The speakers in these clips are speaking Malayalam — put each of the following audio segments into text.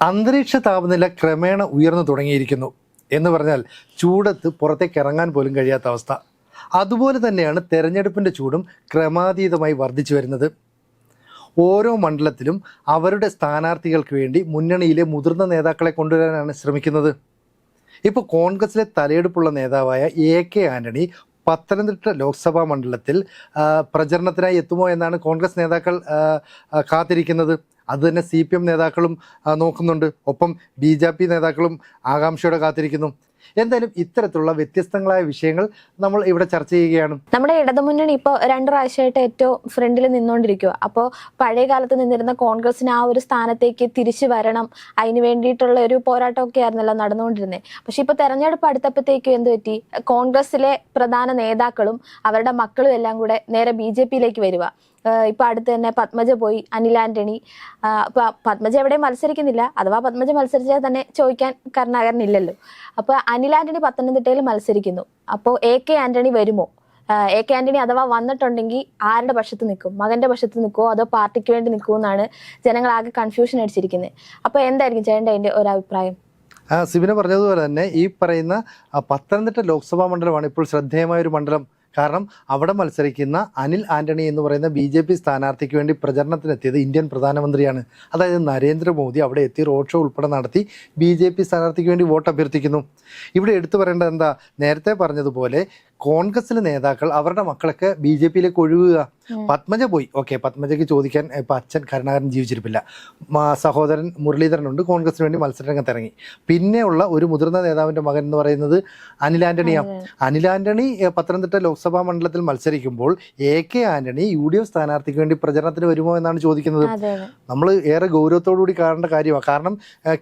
അന്തരീക്ഷ താപനില ക്രമേണ ഉയർന്നു തുടങ്ങിയിരിക്കുന്നു എന്ന് പറഞ്ഞാൽ ചൂടത്ത് പുറത്തേക്ക് ഇറങ്ങാൻ പോലും കഴിയാത്ത അവസ്ഥ. അതുപോലെ തന്നെയാണ് തെരഞ്ഞെടുപ്പിന്റെ ചൂടും ക്രമാതീതമായി വർദ്ധിച്ചു വരുന്നത്. ഓരോ മണ്ഡലത്തിലും അവരുടെ സ്ഥാനാർത്ഥികൾക്ക് വേണ്ടി മുന്നണിയിലെ മുതിർന്ന നേതാക്കളെ കൊണ്ടുവരാനാണ് ശ്രമിക്കുന്നത്. ഇപ്പോൾ കോൺഗ്രസിലെ തലയെടുപ്പുള്ള നേതാവായ എ കെ ആന്റണി പത്തനംതിട്ട ലോക്സഭാ മണ്ഡലത്തിൽ പ്രചരണത്തിനായി എത്തുമോ എന്നാണ് കോൺഗ്രസ് നേതാക്കൾ കാത്തിരിക്കുന്നത്. അത് തന്നെ സി പി എം നേതാക്കളും നോക്കുന്നുണ്ട്. ഒപ്പം ബി ജെ പി നേതാക്കളും ആകാംക്ഷയോടെ കാത്തിരിക്കുന്നു. എന്തായാലും ഇത്തരത്തിലുള്ള വ്യത്യസ്തങ്ങളായ വിഷയങ്ങൾ നമ്മൾ ഇവിടെ ചർച്ച ചെയ്യുകയാണ്. നമ്മുടെ ഇടതുമുന്നണി ഇപ്പോൾ രണ്ട് പ്രാവശ്യമായിട്ട് ഏറ്റവും ഫ്രണ്ടിൽ നിന്നുകൊണ്ടിരിക്കുക അപ്പോൾ പഴയ കാലത്ത് നിന്നിരുന്ന കോൺഗ്രസിന് ആ ഒരു സ്ഥാനത്തേക്ക് തിരിച്ചു വരണം അതിന് വേണ്ടിയിട്ടുള്ള ഒരു പോരാട്ടമൊക്കെ ആയിരുന്നല്ലോ നടന്നുകൊണ്ടിരുന്നത് പക്ഷെ ഇപ്പോൾ തെരഞ്ഞെടുപ്പ് അടുത്തപ്പോഴത്തേക്കും എന്ത് പറ്റി? കോൺഗ്രസിലെ പ്രധാന നേതാക്കളും അവരുടെ മക്കളും എല്ലാം കൂടെ നേരെ ബി ജെ പിയിലേക്ക് വരിക ഇപ്പൊ അടുത്ത് തന്നെ പത്മജ പോയി അനിൽ ആന്റണി. അപ്പൊ പത്മജ എവിടെയും മത്സരിക്കുന്നില്ല. അഥവാ പത്മജ മത്സരിച്ചാൽ തന്നെ ചോദിക്കാൻ കരുണാകരനില്ലല്ലോ. അപ്പൊ അനിൽ ആന്റണി പത്തനംതിട്ടയിൽ മത്സരിക്കുന്നു. അപ്പോൾ എ കെ ആന്റണി വരുമോ? എ കെ ആന്റണി അഥവാ വന്നിട്ടുണ്ടെങ്കിൽ ആരുടെ പക്ഷത്ത് നിൽക്കും? മകന്റെ പക്ഷത്ത് നിൽക്കുമോ അതോ പാർട്ടിക്ക് വേണ്ടി നിൽക്കുമോ എന്നാണ് ജനങ്ങൾ ആകെ കൺഫ്യൂഷൻ അടിച്ചിരിക്കുന്നത് അപ്പൊ എന്തായിരിക്കും ചേട്ടന്റെ അതിന്റെ ഒരു അഭിപ്രായം? സിബിന പറഞ്ഞതുപോലെ തന്നെ ഈ പറയുന്ന പത്തനംതിട്ട ലോക്സഭാ മണ്ഡലമാണ് ഇപ്പോൾ ശ്രദ്ധേയമായ ഒരു മണ്ഡലം. കാരണം അവിടെ മത്സരിക്കുന്ന അനിൽ ആന്റണി എന്ന് പറയുന്ന ബി ജെ പി സ്ഥാനാർത്ഥിക്ക് വേണ്ടി പ്രചരണത്തിനെത്തിയത് ഇന്ത്യൻ പ്രധാനമന്ത്രിയാണ്. അതായത് നരേന്ദ്രമോദി അവിടെ എത്തി റോഡ് ഷോ ഉൾപ്പെടെ നടത്തി ബി ജെ പി സ്ഥാനാർത്ഥിക്ക് വേണ്ടി വോട്ട് അഭ്യർത്ഥിക്കുന്നു ഇവിടെ എടുത്തു പറയേണ്ടത് എന്താ? നേരത്തെ പറഞ്ഞതുപോലെ കോൺഗ്രസിലെ നേതാക്കൾ അവരുടെ മക്കളൊക്കെ ബി ജെ പിയിലേക്ക് ഒഴുകുക. പത്മജ പോയി. ഓക്കെ പത്മജയ്ക്ക് ചോദിക്കാൻ ഇപ്പം അച്ഛൻ കരുണാകരൻ ജീവിച്ചിരിപ്പില്ല. സഹോദരൻ മുരളീധരനുണ്ട് കോൺഗ്രസിന് വേണ്ടി മത്സരരംഗത്ത് ഇറങ്ങി പിന്നെയുള്ള ഒരു മുതിർന്ന നേതാവിന്റെ മകൻ എന്ന് പറയുന്നത് അനിൽ ആന്റണിയാണ്. അനിൽ ആന്റണി പത്തനംതിട്ട ലോക്സഭാ മണ്ഡലത്തിൽ മത്സരിക്കുമ്പോൾ A K Antony U D F സ്ഥാനാർത്ഥിക്ക് വേണ്ടി പ്രചരണത്തിന് വരുമോ എന്നാണ് ചോദിക്കുന്നത്. നമ്മൾ ഏറെ ഗൗരവത്തോടുകൂടി കാണേണ്ട കാര്യമാണ്. കാരണം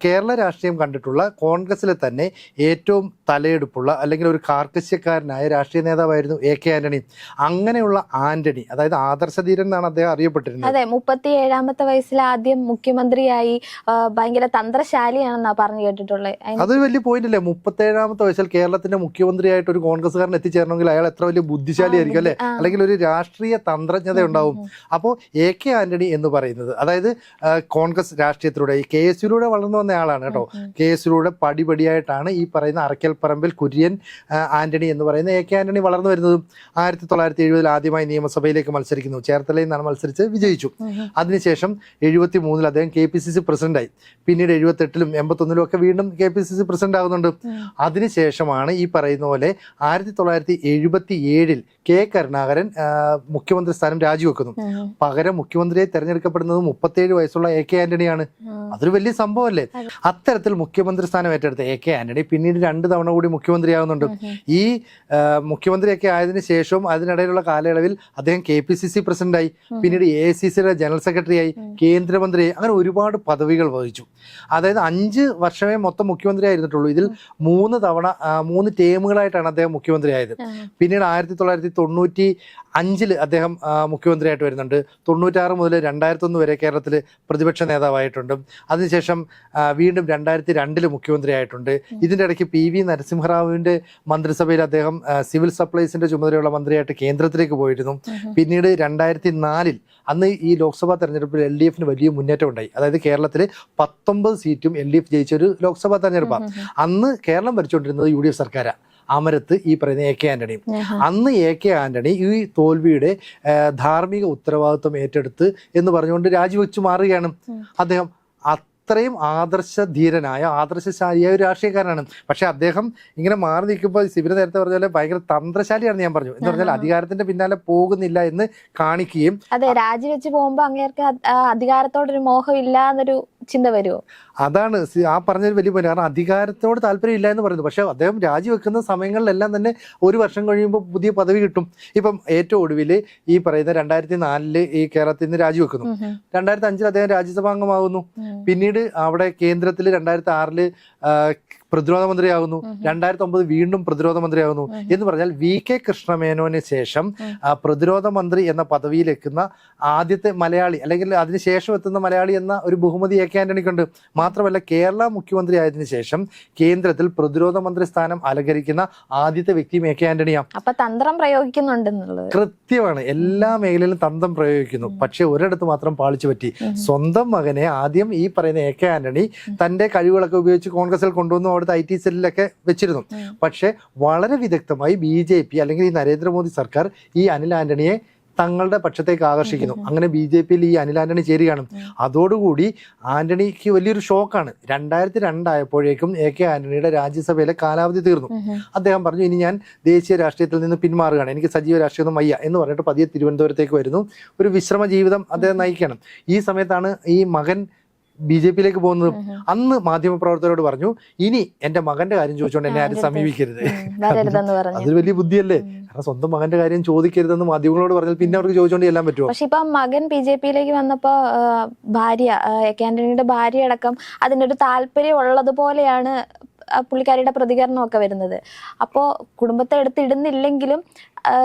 കേരള രാഷ്ട്രീയം കണ്ടിട്ടുള്ള കോൺഗ്രസിലെ തന്നെ ഏറ്റവും തലയെടുപ്പുള്ള അല്ലെങ്കിൽ ഒരു കാർക്കശ്യക്കാരനായ രാഷ്ട്രീയ നേതാവായിരുന്നു എ കെ ആന്റണി. അങ്ങനെയുള്ള ആന്റണി അതായത് ആദർശധീരൻ എന്നാണ് അദ്ദേഹം അറിയപ്പെട്ടിരുന്നത്. അതെ മുപ്പത്തി ഏഴാമത്തെ വയസ്സിൽ ആദ്യം മുഖ്യമന്ത്രിയായി ഭയങ്കര തന്ത്രശാലിയാണെന്നാ പറഞ്ഞു കേട്ടിട്ടുള്ളത് അതൊരു വലിയ പോയിന്റ് അല്ലേ? മുപ്പത്തി ഏഴാമത്തെ വയസ്സിൽ കേരളത്തിന്റെ മുഖ്യമന്ത്രിയായിട്ട് ഒരു കോൺഗ്രസ്സുകാരൻ എത്തിച്ചേരണമെങ്കിൽ അയാൾ എത്ര വലിയ ബുദ്ധിശാലിയായിരിക്കും അല്ലെ? അല്ലെങ്കിൽ ഒരു രാഷ്ട്രീയ തന്ത്രജ്ഞത ഉണ്ടാവും. അപ്പോൾ എ കെ ആന്റണി എന്ന് പറയുന്നത് അതായത് കോൺഗ്രസ് രാഷ്ട്രീയത്തിലൂടെ ഈ കെ എസ് യുയിലൂടെ വളർന്നു വന്ന ആളാണ് കേട്ടോ. കെ എസ് യുയിലൂടെ പടിപടിയായിട്ടാണ് ഈ പറയുന്ന അറക്കൽ പറമ്പിൽ കുര്യൻ ആന്റണി എന്ന് പറയുന്ന എ കെ ആന്റണി വളർന്നു വരുന്നതും ആയിരത്തി തൊള്ളായിരത്തി എഴുപതിൽ ആദ്യമായി നിയമസഭയിലേക്ക് മത്സരിക്കുന്നു. ചേർത്തലയിൽ നിന്നാണ് മത്സരിച്ച് വിജയിച്ചു. അതിനുശേഷം എഴുപത്തി മൂന്നിൽ അദ്ദേഹം കെ പി സി സി പ്രസിഡന്റായി. പിന്നീട് എഴുപത്തെട്ടിലും എൺപത്തൊന്നിലും ഒക്കെ വീണ്ടും K P C C president ആകുന്നുണ്ട് അതിനുശേഷമാണ് ഈ പറയുന്ന പോലെ ആയിരത്തി തൊള്ളായിരത്തി എഴുപത്തി ഏഴിൽ കെ കരുണാകരൻ മുഖ്യമന്ത്രി സ്ഥാനം രാജിവെക്കുന്നു. പകരം മുഖ്യമന്ത്രിയെ തെരഞ്ഞെടുക്കപ്പെടുന്നത് മുപ്പത്തേഴ് വയസ്സുള്ള എ കെ ആന്റണിയാണ്. അതൊരു വലിയ സംഭവമല്ലേ? അതെ. അത്തരത്തിൽ മുഖ്യമന്ത്രി സ്ഥാനം ഏറ്റെടുത്ത എ കെ ആന്റണി പിന്നീട് രണ്ട് തവണ കൂടി മുഖ്യമന്ത്രിയാകുന്നുണ്ട് ഈ മുഖ്യമന്ത്രിയൊക്കെ ആയതിനു ശേഷവും അതിനിടയിലുള്ള കാലയളവിൽ അദ്ദേഹം കെ പി സി സി പ്രസിഡന്റായി പിന്നീട് എ സി സിയുടെ ജനറൽ സെക്രട്ടറിയായി കേന്ദ്രമന്ത്രിയായി അങ്ങനെ ഒരുപാട് പദവികൾ വഹിച്ചു. അതായത് അഞ്ച് വർഷമേ മൊത്തം മുഖ്യമന്ത്രി ആയിരുന്നിട്ടുള്ളൂ ഇതിൽ മൂന്ന് തവണ മൂന്ന് ടേമുകളായിട്ടാണ് അദ്ദേഹം മുഖ്യമന്ത്രിയായത്. പിന്നീട് ആയിരത്തി തൊള്ളായിരത്തി തൊണ്ണൂറ്റി അഞ്ചിൽ അദ്ദേഹം മുഖ്യമന്ത്രിയായിട്ട് വരുന്നുണ്ട്. തൊണ്ണൂറ്റാറ് മുതൽ രണ്ടായിരത്തൊന്ന് വരെ കേരളത്തിൽ പ്രതിപക്ഷ നേതാവായിട്ടുണ്ട്. അതിനുശേഷം വീണ്ടും രണ്ടായിരത്തി രണ്ടിൽ മുഖ്യമന്ത്രിയായിട്ടുണ്ട്. ഇതിന്റെ ഇടയ്ക്ക് പി വി നരസിംഹറാവുവിന്റെ മന്ത്രിസഭയിൽ അദ്ദേഹം സിവിൽ സപ്ലൈസിന്റെ ചുമതലയുള്ള മന്ത്രിയായിട്ട് കേന്ദ്രത്തിലേക്ക് പോയിരുന്നു. പിന്നീട് രണ്ടായിരത്തി നാലിൽ അന്ന് ഈ ലോക്സഭാ തെരഞ്ഞെടുപ്പിൽ എൽ ഡി എഫിന് വലിയ മുന്നേറ്റം ഉണ്ടായി അതായത് കേരളത്തിൽ പത്തൊമ്പത് സീറ്റും എൽ ഡി എഫ് ജയിച്ച ഒരു ലോക്സഭാ തെരഞ്ഞെടുപ്പാണ്. അന്ന് കേരളം ഭരിച്ചുകൊണ്ടിരുന്നത് യു ഡി എഫ് സർക്കാരാണ് അമരത്ത് ഈ പറയുന്ന എ കെ ആന്റണിയും അന്ന് എ കെ ആന്റണി ഈ തോൽവിയുടെ ധാർമ്മിക ഉത്തരവാദിത്വം ഏറ്റെടുത്ത് എന്ന് പറഞ്ഞുകൊണ്ട് രാജിവെച്ചു മാറുകയാണ് അദ്ദേഹം. അത്രയും ആദർശധീരനായ ആദർശശാലിയായ ഒരു രാഷ്ട്രീയക്കാരനാണ്. പക്ഷെ അദ്ദേഹം ഇങ്ങനെ മാറി നിൽക്കുമ്പോൾ സിബിന് നേരത്തെ പറഞ്ഞ പോലെ ഭയങ്കര തന്ത്രശാലിയാണെന്ന് ഞാൻ പറഞ്ഞു. എന്ന് പറഞ്ഞാൽ അധികാരത്തിന്റെ പിന്നാലെ പോകുന്നില്ല എന്ന് കാണിക്കുകയും അതെ രാജിവെച്ച് പോകുമ്പോ അങ്ങേർക്ക് അധികാരത്തോടൊരു മോഹം ഇല്ല എന്നൊരു ചിന്ത വരുമോ അതാണ്. ആ പറഞ്ഞൊരു വലിയ പോയിന്റ് കാരണം അധികാരത്തോട് താല്പര്യം ഇല്ല എന്ന് പറയുന്നത് പക്ഷെ അദ്ദേഹം രാജിവെക്കുന്ന സമയങ്ങളിലെല്ലാം തന്നെ ഒരു വർഷം കഴിയുമ്പോൾ പുതിയ പദവി കിട്ടും. ഇപ്പം ഏറ്റവും ഒടുവിൽ ഈ പറയുന്ന രണ്ടായിരത്തി നാലിൽ ഈ കേരളത്തിൽ നിന്ന് രാജിവെക്കുന്നു. രണ്ടായിരത്തി അഞ്ചിൽ അദ്ദേഹം രാജ്യസഭാംഗമാകുന്നു. പിന്നീട് അവിടെ കേന്ദ്രത്തിൽ രണ്ടായിരത്തി ആറിൽ പ്രതിരോധ മന്ത്രിയാകുന്നു. രണ്ടായിരത്തി ഒമ്പത് വീണ്ടും പ്രതിരോധ മന്ത്രിയാകുന്നു. എന്ന് പറഞ്ഞാൽ വി കെ കൃഷ്ണമേനോന് ശേഷം പ്രതിരോധ മന്ത്രി എന്ന പദവിയിലെത്തുന്ന ആദ്യത്തെ മലയാളി അല്ലെങ്കിൽ അതിനുശേഷം എത്തുന്ന മലയാളി എന്ന ഒരു ബഹുമതി എ കെ ആന്റണിക്കുണ്ട്. മാത്രമല്ല കേരള മുഖ്യമന്ത്രി ആയതിനു ശേഷം കേന്ദ്രത്തിൽ പ്രതിരോധ മന്ത്രി സ്ഥാനം അലങ്കരിക്കുന്ന ആദ്യത്തെ വ്യക്തിയും എ കെ ആന്റണിയാണ് അപ്പൊ തന്ത്രം പ്രയോഗിക്കുന്നുണ്ടെന്നുള്ളത് കൃത്യമാണ്. എല്ലാ മേഖലയിലും തന്ത്രം പ്രയോഗിക്കുന്നു. പക്ഷെ ഒരിടത്ത് മാത്രം പാളിച്ചു പറ്റി. സ്വന്തം മകനെ ആദ്യം ഈ പറയുന്ന എ കെ ആന്റണി തന്റെ കഴിവുകളൊക്കെ ഉപയോഗിച്ച് കോൺഗ്രസിൽ കൊണ്ടുവന്നു അവിടുത്തെ ഐ ടി സെല്ലിലൊക്കെ വെച്ചിരുന്നു. പക്ഷേ വളരെ വിദഗ്ധമായി ബി ജെ പി അല്ലെങ്കിൽ ഈ നരേന്ദ്രമോദി സർക്കാർ ഈ അനിൽ ആന്റണിയെ തങ്ങളുടെ പക്ഷത്തേക്ക് ആകർഷിക്കുന്നു. അങ്ങനെ ബി ജെ പിയിൽ ഈ അനിൽ ആന്റണി ചേരുകയാണ്. അതോടുകൂടി ആന്റണിക്ക് വലിയൊരു ഷോക്കാണ്. രണ്ടായിരത്തി രണ്ടായപ്പോഴേക്കും എ കെ ആന്റണിയുടെ രാജ്യസഭയിലെ കാലാവധി തീർന്നു. അദ്ദേഹം പറഞ്ഞു ഇനി ഞാൻ ദേശീയ രാഷ്ട്രീയത്തിൽ നിന്ന് പിന്മാറുകയാണ്. എനിക്ക് സജീവ രാഷ്ട്രീയമൊന്നും വയ്യ. എന്ന് പറഞ്ഞിട്ട് പതിയെ തിരുവനന്തപുരത്തേക്ക് വരുന്നു. ഒരു വിശ്രമ ജീവിതം അദ്ദേഹം നയിക്കണം ഈ സമയത്താണ് ഈ മകൻ ബി ജെ പിയിലേക്ക് പോകുന്നത് അന്ന് മാധ്യമപ്രവർത്തകരോട് പറഞ്ഞു ഇനി എന്റെ മകന്റെ കാര്യം ചോദിച്ചുകൊണ്ട് എന്നെ ആരും സമീപിക്കരുത്. അതൊരു വലിയ ബുദ്ധിയല്ലേ? കാരണം സ്വന്തം മകന്റെ കാര്യം ചോദിക്കരുതെന്ന് മാധ്യമങ്ങളോട് പറഞ്ഞാൽ പിന്നെ അവർക്ക് ചോദിച്ചുകൊണ്ട് ചെല്ലാൻ പറ്റുമോ? പക്ഷെ ഇപ്പൊ മകൻ ബി ജെ പിയിലേക്ക് വന്നപ്പോ ഭാര്യ ആന്റണിയുടെ ഭാര്യ അടക്കം അതിന്റെ ഒരു താല്പര്യം ഉള്ളതുപോലെയാണ് ആ പുള്ളിക്കാരിയുടെ പ്രതികരണമൊക്കെ വരുന്നത്. അപ്പോൾ കുടുംബത്തെ എടുത്തിടുന്നില്ലെങ്കിലും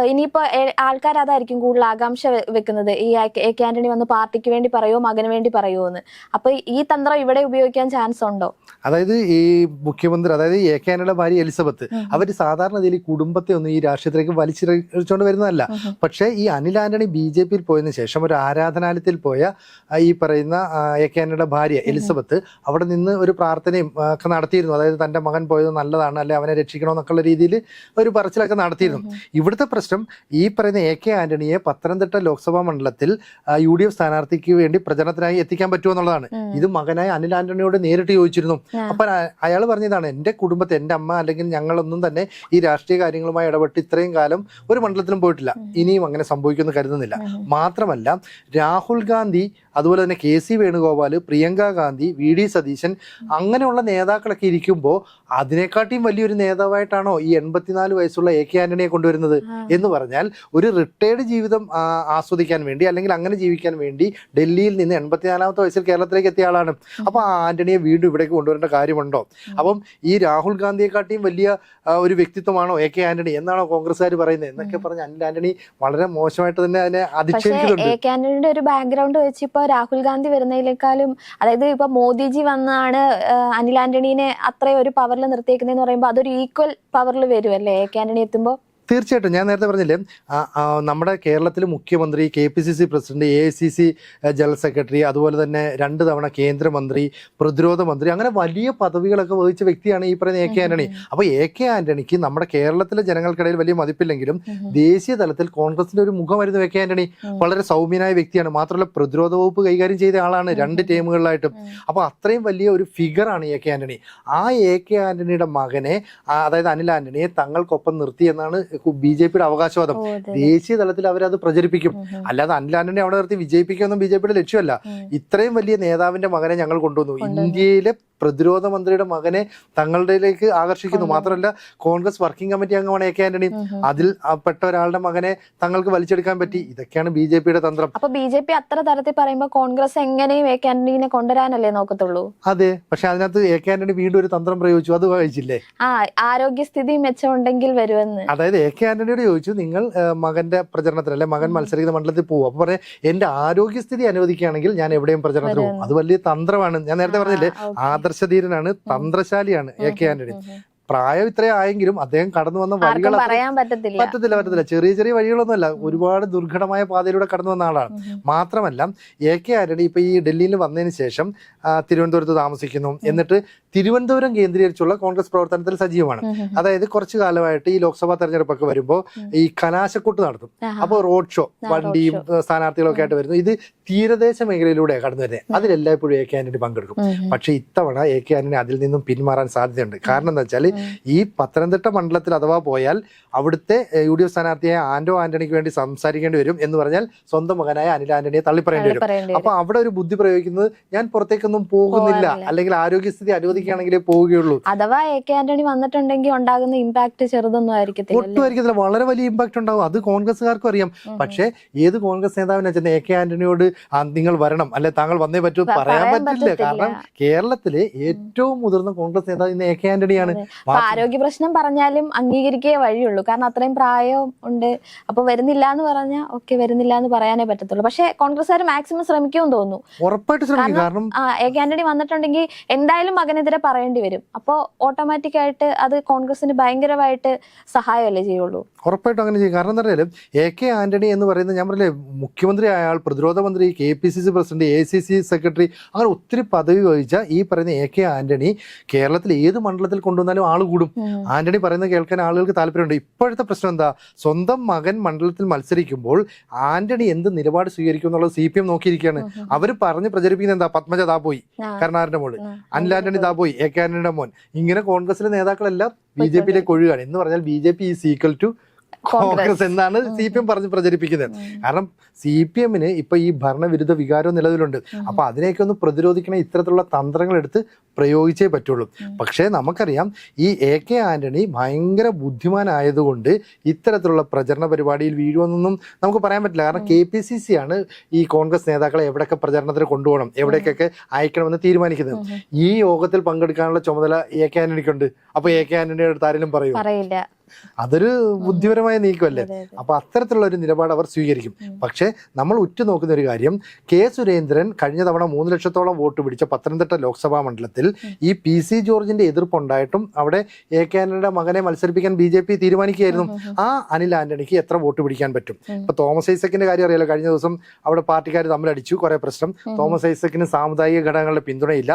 ഇനിയിപ്പോൾ ആൾക്കാർ അതായിരിക്കും കൂടുതൽ ആകാംക്ഷ വെക്കുന്നത്. ഈ എ കെ- ആന്റണി വന്ന് പാർട്ടിക്ക് വേണ്ടി പറയുമോ മകന് വേണ്ടി പറയുമോ എന്ന്. അപ്പൊ ഈ തന്ത്രം ഇവിടെ ഉപയോഗിക്കാൻ ചാൻസ് ഉണ്ടോ? അതായത് ഈ മുഖ്യമന്ത്രി അതായത് എ കെ ആന്റണിയുടെ ഭാര്യ എലിസബത്ത് അവർ സാധാരണ ഇതിൽ കുടുംബത്തെ ഒന്നും ഈ രാഷ്ട്രീയത്തിലേക്ക് വലിച്ചിറച്ചുകൊണ്ട് വരുന്നതല്ല. പക്ഷേ ഈ അനിൽ ആന്റണി ബി ജെ പിയിൽ പോയതിനു ശേഷം ഒരു ആരാധനാലയത്തിൽ പോയ ഈ പറയുന്ന എ കെ ആന്റണിയുടെ ഭാര്യ എലിസബത്ത് അവിടെ നിന്ന് ഒരു പ്രാർത്ഥനയും ഒക്കെ നടത്തിയിരുന്നു. അതായത് തന്റെ മകൻ പോയത് നല്ലതാണ് അല്ലെ അവനെ രക്ഷിക്കണമെന്നൊക്കെയുള്ള രീതിയിൽ ഒരു പറച്ചിലൊക്കെ നടത്തിയിരുന്നു. ഇവിടുത്തെ പ്രശ്നം ഈ പറയുന്ന എ കെ ആന്റണിയെ പത്തനംതിട്ട ലോക്സഭാ മണ്ഡലത്തിൽ യു ഡി എഫ് സ്ഥാനാർത്ഥിക്ക് വേണ്ടി പ്രചരണത്തിനായി എത്തിക്കാൻ പറ്റുമോ എന്നുള്ളതാണ്. ഇത് മകനായ അനിൽ ആന്റണിയോട് നേരിട്ട് ചോദിച്ചിരുന്നു. അപ്പം അയാൾ പറഞ്ഞതാണ് എന്റെ കുടുംബത്തെ എന്റെ അമ്മ അല്ലെങ്കിൽ ഞങ്ങളൊന്നും തന്നെ ഈ രാഷ്ട്രീയ കാര്യങ്ങളുമായി ഇടപെട്ട് ഇത്രയും കാലം ഒരു മണ്ഡലത്തിലും പോയിട്ടില്ല. ഇനിയും അങ്ങനെ സംഭവിക്കുമെന്ന് കരുതുന്നില്ല. മാത്രമല്ല രാഹുൽ ഗാന്ധി അതുപോലെ തന്നെ K C Venugopal Priyanka Gandhi V D Satheesan അങ്ങനെയുള്ള നേതാക്കളൊക്കെ ഇരിക്കുമ്പോൾ അതിനെക്കാട്ടിയും വലിയൊരു നേതാവായിട്ടാണോ ഈ എൺപത്തിനാല് വയസ്സുള്ള എ കെ ആന്റണിയെ കൊണ്ടുവരുന്നത് എന്ന് പറഞ്ഞാൽ ഒരു റിട്ടയർഡ് ജീവിതം ആസ്വദിക്കാൻ വേണ്ടി അല്ലെങ്കിൽ അങ്ങനെ ജീവിക്കാൻ വേണ്ടി ഡൽഹിയിൽ നിന്ന് എൺപത്തിനാലാമത്തെ വയസ്സിൽ കേരളത്തിലേക്ക് എത്തിയ ആളാണ്. അപ്പോൾ ആ ആന്റണിയെ വീണ്ടും ഇവിടേക്ക് കൊണ്ടുവരേണ്ട കാര്യമുണ്ടോ? അപ്പം ഈ രാഹുൽ ഗാന്ധിയെക്കാട്ടിയും വലിയ ഒരു വ്യക്തിത്വമാണോ എ കെ ആന്റണി എന്നാണോ കോൺഗ്രസ്സുകാർ പറയുന്നത്? എന്നൊക്കെ പറഞ്ഞ് അനിൽ ആന്റണി വളരെ മോശമായിട്ട് തന്നെ അതിനെ അധിക്ഷേപിക്കുന്നുണ്ട്. ഒരു ബാക്ക്ഗ്രൗണ്ട് വെച്ച് ഇപ്പൊ രാഹുൽ ഗാന്ധി വരുന്നതിനേക്കാളും അതായത് ഇപ്പൊ മോദിജി വന്നാണ് അനിൽ ആന്റണീനെ അത്രയും ഒരു പവറിൽ നിർത്തിയേക്കുന്നതെന്ന് പറയുമ്പോൾ അതൊരു ഈക്വൽ പവറിൽ വരുമല്ലേ എ കെ ആന്റണി എത്തുമ്പോൾ തീർച്ചയായിട്ടും. ഞാൻ നേരത്തെ പറഞ്ഞില്ലേ നമ്മുടെ കേരളത്തിലെ മുഖ്യമന്ത്രി K P C C president A I C C general secretary അതുപോലെ തന്നെ രണ്ട് തവണ കേന്ദ്രമന്ത്രി പ്രതിരോധ മന്ത്രി അങ്ങനെ വലിയ പദവികളൊക്കെ വഹിച്ച വ്യക്തിയാണ് ഈ പറയുന്ന എ കെ ആന്റണി. അപ്പൊ എ കെ ആന്റണിക്ക് നമ്മുടെ കേരളത്തിലെ ജനങ്ങൾക്കിടയിൽ വലിയ മതിപ്പില്ലെങ്കിലും ദേശീയ തലത്തിൽ കോൺഗ്രസിന്റെ ഒരു മുഖമായിരുന്നു എ കെ ആന്റണി. വളരെ സൗമ്യനായ വ്യക്തിയാണ്. മാത്രമല്ല പ്രതിരോധ വകുപ്പ് കൈകാര്യം ചെയ്ത ആളാണ് രണ്ട് ടീമുകളിലായിട്ടും. അപ്പൊ അത്രയും വലിയ ഒരു ഫിഗറാണ് എ കെ ആന്റണി. ആ എ കെ ആന്റണിയുടെ മകനെ അതായത് അനിൽ ആന്റണിയെ തങ്ങൾക്കൊപ്പം നിർത്തി എന്നാണ് ബി ജെ പിയുടെ അവകാശവാദം. ദേശീയ തലത്തിൽ അവരത് പ്രചരിപ്പിക്കും. അല്ലാതെ അനിൽ ആന്റണി അവിടെ നിർത്തി വിജയിപ്പിക്കുമെന്നും ബി ജെ പിയുടെ ലക്ഷ്യമല്ല. ഇത്രയും വലിയ നേതാവിന്റെ മകനെ ഞങ്ങൾ കൊണ്ടുവന്നു. ഇന്ത്യയിലെ പ്രതിരോധ മന്ത്രിയുടെ മകനെ തങ്ങളുടെയിലേക്ക് ആകർഷിക്കുന്നു. മാത്രമല്ല കോൺഗ്രസ് വർക്കിംഗ് കമ്മിറ്റി അംഗമാണ് എ കെ ആന്റണി. അതിൽ പെട്ട ഒരാളുടെ മകനെ തങ്ങൾക്ക് വലിച്ചെടുക്കാൻ പറ്റി. ഇതൊക്കെയാണ് ബി ജെ പിയുടെ തന്ത്രം. അപ്പൊ ബി ജെ പി അത്ര തരത്തിൽ പറയുമ്പോൾ കോൺഗ്രസ് എങ്ങനെയും എ കെ ആന്റണിനെ കൊണ്ടുവരാനല്ലേ നോക്കത്തുള്ളൂ? അതെ. പക്ഷെ അതിനകത്ത് എ കെ ആന്റണി വീണ്ടും ഒരു തന്ത്രം പ്രയോഗിച്ചു. അത് കഴിച്ചില്ലേ ആ ആരോഗ്യസ്ഥിതി മെച്ചമുണ്ടെങ്കിൽ വരുമെന്ന്. അതായത് എ കെ ആന്റണിയോട് ചോദിച്ചു നിങ്ങൾ മകന്റെ പ്രചരണത്തിന് അല്ലെ മകൻ മത്സരിക്കുന്ന മണ്ഡലത്തിൽ പോകും അപ്പൊ പറയാം എന്റെ ആരോഗ്യസ്ഥിതി അനുവദിക്കുകയാണെങ്കിൽ ഞാൻ എവിടെയും പ്രചരണത്തിന് പോകും അത് വലിയ തന്ത്രമാണ്. ഞാൻ നേരത്തെ പറഞ്ഞില്ലേ ആദർശധീരനാണ് തന്ത്രശാലിയാണ് എ കെ ആന്റണി. പ്രായം ഇത്രയായെങ്കിലും അദ്ദേഹം കടന്നു വന്ന വഴികൾ പറ്റത്തില്ല. പറ്റത്തില്ല ചെറിയ ചെറിയ വഴികളൊന്നുമല്ല. ഒരുപാട് ദുർഘടമായ പാതയിലൂടെ കടന്നു വന്ന ആളാണ്. മാത്രമല്ല എ കെ ആന്റണി ഇപ്പൊ ഈ ഡൽഹിയിൽ വന്നതിന് ശേഷം തിരുവനന്തപുരത്ത് താമസിക്കുന്നു. എന്നിട്ട് തിരുവനന്തപുരം കേന്ദ്രീകരിച്ചുള്ള കോൺഗ്രസ് പ്രവർത്തനത്തിൽ സജീവമാണ്. അതായത് കുറച്ചു കാലമായിട്ട് ഈ ലോക്സഭാ തെരഞ്ഞെടുപ്പൊക്കെ വരുമ്പോൾ ഈ കലാശക്കൂട്ട് നടത്തും. അപ്പോൾ റോഡ് ഷോ വണ്ടിയും സ്ഥാനാർത്ഥികളൊക്കെ ആയിട്ട് വരുന്നു. ഇത് തീരദേശ മേഖലയിലൂടെ കടന്നു വരുന്നത് അതിലെല്ലായ്പ്പോഴും എ കെ ആന്റണി പങ്കെടുക്കും. പക്ഷെ ഇത്തവണ എ കെ ആന്റണി അതിൽ നിന്നും പിന്മാറാൻ സാധ്യതയുണ്ട്. കാരണം എന്താ വെച്ചാൽ ഈ പത്തനംതിട്ട മണ്ഡലത്തിൽ അഥവാ പോയാൽ അവിടുത്തെ യു ഡി എഫ് സ്ഥാനാർത്ഥിയായ ആന്റോ ആന്റണിക്ക് വേണ്ടി സംസാരിക്കേണ്ടി വരും എന്ന് പറഞ്ഞാൽ സ്വന്തം മകനായ അനിൽ ആന്റണിയെ തള്ളിപ്പറയേണ്ടി വരും. അപ്പൊ അവിടെ ഒരു ബുദ്ധി പ്രയോഗിക്കുന്നത് ഞാൻ പുറത്തേക്കൊന്നും പോകുന്നില്ല. അല്ലെങ്കിൽ ആരോഗ്യസ്ഥിതി അനുവദിക്കുകയാണെങ്കിലേ പോവുകയുള്ളൂ. അഥവാ എ കെ ആന്റണി വന്നിട്ടുണ്ടെങ്കിൽ ഉണ്ടാകുന്ന ഇമ്പാക്ട് ചെറുതൊന്നും ആയിരിക്കത്തില്ല ഒട്ടും ഒട്ടുമായിരിക്കത്തില്ല. വളരെ വലിയ ഇമ്പാക്ട് ഉണ്ടാവും. അത് കോൺഗ്രസ്സുകാർക്കും അറിയാം. പക്ഷേ ഏത് കോൺഗ്രസ് നേതാവിനെ ചെന്ന് എ കെ ആന്റണിയോട് നിങ്ങൾ വരണം അല്ലെ താങ്കൾ വന്നേ പറ്റൂ പറയാൻ പറ്റില്ല. കാരണം കേരളത്തിലെ ഏറ്റവും മുതിർന്ന കോൺഗ്രസ് നേതാവ് ഇന്ന് എ കെ ആന്റണിയാണ്. ആരോഗ്യ പ്രശ്നം പറഞ്ഞാലും അംഗീകരിക്കേ വഴിയുള്ളൂ. കാരണം അത്രയും പ്രായം ഉണ്ട്. അപ്പൊ വരുന്നില്ല എന്ന് പറഞ്ഞാൽ ഓക്കെ വരുന്നില്ല എന്ന് പറയാനേ പറ്റത്തുള്ളൂ. പക്ഷെ കോൺഗ്രസ്സുകാർ മാക്സിമം ശ്രമിക്കുമെന്ന് തോന്നുന്നു. എ കാൻഡി ആന്റണി വന്നിട്ടുണ്ടെങ്കിൽ എന്തായാലും മകനെതിരെ പറയേണ്ടി വരും. അപ്പോൾ ഓട്ടോമാറ്റിക് ആയിട്ട് അത് കോൺഗ്രസിന് ഭയങ്കരമായിട്ട് സഹായമല്ലേ ചെയ്യുള്ളൂ. ഉറപ്പായിട്ടും അങ്ങനെ ചെയ്യും. കാരണം എന്താ പറയുക എ കെ ആന്റണി എന്ന് പറയുന്നത് ഞാൻ പറഞ്ഞില്ലേ മുഖ്യമന്ത്രി അയാൾ പ്രതിരോധ മന്ത്രി K P C C president A C C secretary അങ്ങനെ ഒത്തിരി പദവി വഹിച്ച ഈ പറയുന്ന എ കെ ആന്റണി കേരളത്തിൽ ഏത് മണ്ഡലത്തിൽ കൊണ്ടുവന്നാലും ആൾ കൂടും ആന്റണി പറയുന്നത് കേൾക്കാൻ ആളുകൾക്ക് താല്പര്യമുണ്ട്. ഇപ്പോഴത്തെ പ്രശ്നം എന്താ? സ്വന്തം മകൻ മണ്ഡലത്തിൽ മത്സരിക്കുമ്പോൾ ആന്റണി എന്ത് നിലപാട് സ്വീകരിക്കും എന്നുള്ളത് സി പി എം നോക്കിയിരിക്കുകയാണ്. അവർ പറഞ്ഞ് പ്രചരിപ്പിക്കുന്നത് എന്താ? പത്മജ ദാ പോയി. കരുണാകരന്റെ മോൾ. അനിൽ ആന്റണി ദാ പോയി. എ കെ ആന്റണിയുടെ മോൻ. ഇങ്ങനെ കോൺഗ്രസിലെ നേതാക്കളെല്ലാം ബി ജെ പിയിലേക്ക് ഒഴുകുകയാണ് എന്ന് പറഞ്ഞാൽ B J P is equal to Congress. എന്നാണ് സി പി എം പറഞ്ഞ് പ്രചരിപ്പിക്കുന്നത്. കാരണം സി പി എമ്മിന് ഇപ്പൊ ഈ ഭരണവിരുദ്ധ വികാരം നിലവിലുണ്ട്. അപ്പൊ അതിനെയൊക്കെ ഒന്ന് പ്രതിരോധിക്കണ ഇത്തരത്തിലുള്ള തന്ത്രങ്ങൾ എടുത്ത് പ്രയോഗിച്ചേ പറ്റുള്ളൂ. പക്ഷേ നമുക്കറിയാം ഈ എ കെ ആന്റണി ഭയങ്കര ബുദ്ധിമാനായതുകൊണ്ട് ഇത്തരത്തിലുള്ള പ്രചരണ പരിപാടിയിൽ വീഴുമെന്നൊന്നും നമുക്ക് പറയാൻ പറ്റില്ല. കാരണം കെ പി സി സി ആണ് ഈ കോൺഗ്രസ് നേതാക്കളെ എവിടെയൊക്കെ പ്രചരണത്തിന് കൊണ്ടുപോകണം എവിടേക്കൊക്കെ അയക്കണമെന്ന് തീരുമാനിക്കുന്നത്. ഈ യോഗത്തിൽ പങ്കെടുക്കാനുള്ള ചുമതല എ കെ ആന്റണിക്കുണ്ട്. അപ്പൊ എ കെ ആന്റണിയുടെ അടുത്ത് ആരെങ്കിലും പറയൂ? അതൊരു ബുദ്ധിപരമായ നീക്കമല്ലേ? അപ്പോൾ അതെ. അപ്പൊ അത്തരത്തിലുള്ള ഒരു നിലപാട് അവർ സ്വീകരിക്കും. പക്ഷേ നമ്മൾ ഉറ്റുനോക്കുന്ന ഒരു കാര്യം കെ സുരേന്ദ്രൻ കഴിഞ്ഞ തവണ മൂന്ന് ലക്ഷത്തോളം വോട്ട് പിടിച്ച പത്തനംതിട്ട ലോക്സഭാ മണ്ഡലത്തിൽ ഈ പി സി ജോർജിന്റെ എതിർപ്പുണ്ടായിട്ടും അവിടെ എ കെ ആന്റണിയുടെ മകനെ മത്സരിപ്പിക്കാൻ ബി ജെ പി തീരുമാനിക്കുകയായിരുന്നു. ആ അനിൽ ആന്റണിക്ക് എത്ര വോട്ട് പിടിക്കാൻ പറ്റും? ഇപ്പൊ തോമസ് ഐസക്കിന്റെ കാര്യം അറിയാലോ കഴിഞ്ഞ ദിവസം അവിടെ പാർട്ടിക്കാർ തമ്മിലടിച്ചു കുറെ പ്രശ്നം. തോമസ് ഐസക്കിന് സാമുദായിക ഘടകങ്ങളുടെ പിന്തുണയില്ല.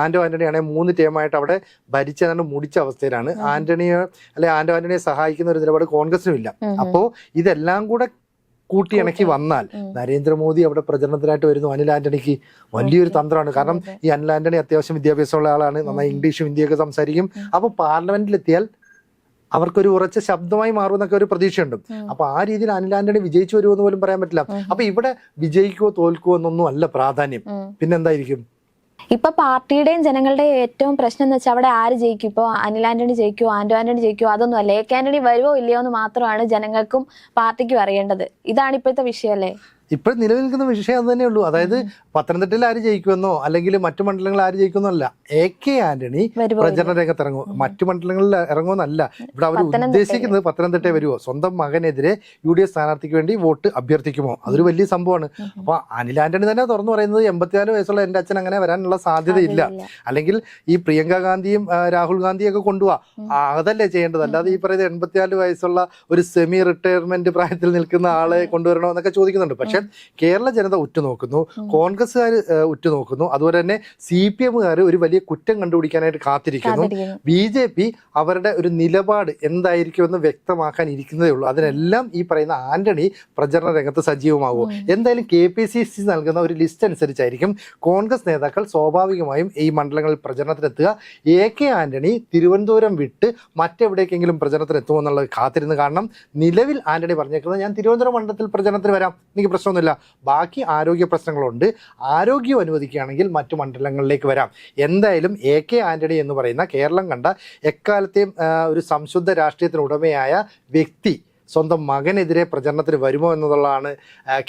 ആന്റോ ആന്റണി ആണെങ്കിൽ മൂന്ന് ടീമായിട്ട് അവിടെ ഭരിച്ചതാണ് മുടിച്ച അവസ്ഥയിലാണ്. ആന്റണിയോ അല്ലെ ആന്റോ ആന്റണിയെ സഹായിക്കുന്ന ഒരു നിലപാട് കോൺഗ്രസിനും ഇല്ല അപ്പോ ഇതെല്ലാം കൂടെ കൂട്ടിയിണക്കി വന്നാൽ നരേന്ദ്രമോദി അവിടെ പ്രചരണത്തിനായിട്ട് വരുന്നു അനിൽ ആന്റണിക്ക് വലിയൊരു തന്ത്രമാണ്. കാരണം ഈ അനിൽ ആന്റണി അത്യാവശ്യം വിദ്യാഭ്യാസമുള്ള ആളാണ്. നന്നായി ഇംഗ്ലീഷും ഹിന്ദിയൊക്കെ സംസാരിക്കും. അപ്പൊ പാർലമെന്റിലെത്തിയാൽ അവർക്കൊരു ഉറച്ച ശബ്ദമായി മാറുമെന്നൊക്കെ ഒരു പ്രതീക്ഷയുണ്ട്. അപ്പൊ ആ രീതിയിൽ അനിൽ ആന്റണി വിജയിച്ചു വരുമോ വരുമെന്ന് പോലും പറയാൻ പറ്റില്ല. അപ്പൊ ഇവിടെ വിജയിക്കുവോ തോൽക്കുവോ എന്നൊന്നും അല്ല പ്രാധാന്യം. പിന്നെന്തായിരിക്കും? ഇപ്പൊ പാർട്ടിയുടെയും ജനങ്ങളുടെയും ഏറ്റവും പ്രശ്നം എന്ന് വെച്ചാൽ അവിടെ ആര് ജയിക്കും? ഇപ്പോ അനിൽ ആന്റണി ജയിക്കുമോ ആന്റോ ആന്റണി ജയിക്കുമോ അതൊന്നും അല്ല. എ കെ ആന്റണി വരുമോ ഇല്ലയോ എന്ന് മാത്രമാണ് ജനങ്ങൾക്കും പാർട്ടിക്കും അറിയേണ്ടത്. ഇതാണ് ഇപ്പോഴത്തെ വിഷയം അല്ലേ ഇപ്പോൾ നിലനിൽക്കുന്ന വിഷയം അത് തന്നെ ഉള്ളൂ. അതായത് പത്തനംതിട്ടയിൽ ആര് ജയിക്കുമെന്നോ അല്ലെങ്കിൽ മറ്റു മണ്ഡലങ്ങളിൽ ആര് ജയിക്കുമെന്നോ അല്ല എ കെ ആന്റണി പ്രചരണ രംഗത്ത് ഇറങ്ങും മറ്റു മണ്ഡലങ്ങളിൽ ഇറങ്ങുമെന്നല്ല. ഇവിടെ അവർ ഉദ്ദേശിക്കുന്നത് പത്തനംതിട്ട വരുമോ സ്വന്തം മകനെതിരെ യു ഡി എഫ് സ്ഥാനാർത്ഥിക്ക് വേണ്ടി വോട്ട് അഭ്യർത്ഥിക്കുമോ? അതൊരു വലിയ സംഭവമാണ്. അപ്പൊ അനിൽ ആന്റണി തന്നെ തുറന്നു പറയുന്നത് എൺപത്തിനാല് വയസ്സുള്ള എന്റെ അച്ഛൻ അങ്ങനെ വരാനുള്ള സാധ്യതയില്ല. അല്ലെങ്കിൽ ഈ പ്രിയങ്ക ഗാന്ധിയും രാഹുൽ ഗാന്ധിയും ഒക്കെ കൊണ്ടുപോവാ അതല്ലേ ചെയ്യേണ്ടത്? അല്ലാതെ ഈ പറയുന്നത് എൺപത്തിനാല് വയസ്സുള്ള ഒരു സെമി റിട്ടയർമെന്റ് പ്രായത്തിൽ നിൽക്കുന്ന ആളെ കൊണ്ടുവരണോ എന്നൊക്കെ ചോദിക്കുന്നുണ്ട്. പക്ഷെ കേരള ജനത ഉറ്റുനോക്കുന്നു കോൺഗ്രസ്സുകാർ ഉറ്റുനോക്കുന്നു അതുപോലെ തന്നെ സി പി എമ്മുകാർ ഒരു വലിയ കുറ്റം കണ്ടുപിടിക്കാനായിട്ട് കാത്തിരിക്കുന്നു. ബി ജെ പി അവരുടെ ഒരു നിലപാട് എന്തായിരിക്കുമെന്ന് വ്യക്തമാക്കാൻ ഇരിക്കുന്നതേ ഉള്ളൂ. അതിനെല്ലാം ഈ പറയുന്ന ആന്റണി പ്രചരണ രംഗത്ത് സജീവമാകുമോ എന്തായാലും കെ പി സി സി നൽകുന്ന ഒരു ലിസ്റ്റ് അനുസരിച്ചായിരിക്കും കോൺഗ്രസ് നേതാക്കൾ സ്വാഭാവികമായും ഈ മണ്ഡലങ്ങളിൽ പ്രചരണത്തിനെത്തുക എ കെ ആന്റണി തിരുവനന്തപുരം വിട്ട് മറ്റെവിടേക്കെങ്കിലും പ്രചരണത്തിനെത്തുമോ എന്നുള്ളത് കാത്തിരുന്ന് കാരണം നിലവിൽ ആന്റണി പറഞ്ഞേക്കുന്നത് ഞാൻ തിരുവനന്തപുരം മണ്ഡലത്തിൽ പ്രചരണത്തിന് വരാം. എനിക്ക് പ്രശ്നമൊന്നുമില്ല. ബാക്കി ആരോഗ്യ പ്രശ്നങ്ങളുണ്ട്. ആരോഗ്യം അനുവദിക്കുകയാണെങ്കിൽ മറ്റു മണ്ഡലങ്ങളിലേക്ക് വരാം. എന്തായാലും എ കെ ആന്റണി എന്ന് പറയുന്ന കേരളം കണ്ട എക്കാലത്തെയും ഒരു സംശുദ്ധ രാഷ്ട്രീയത്തിന് ഉടമയായ വ്യക്തി സ്വന്തം മകനെതിരെ പ്രചരണത്തിന് വരുമോ എന്നുള്ളതാണ്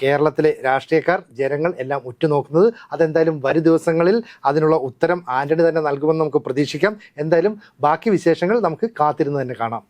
കേരളത്തിലെ രാഷ്ട്രീയക്കാർ ജനങ്ങൾ എല്ലാം ഉറ്റുനോക്കുന്നത്. അതെന്തായാലും വരും ദിവസങ്ങളിൽ അതിനുള്ള ഉത്തരം ആന്റണി തന്നെ നൽകുമെന്ന് നമുക്ക് പ്രതീക്ഷിക്കാം. എന്തായാലും ബാക്കി വിശേഷങ്ങൾ നമുക്ക് കാത്തിരുന്ന് തന്നെ കാണാം.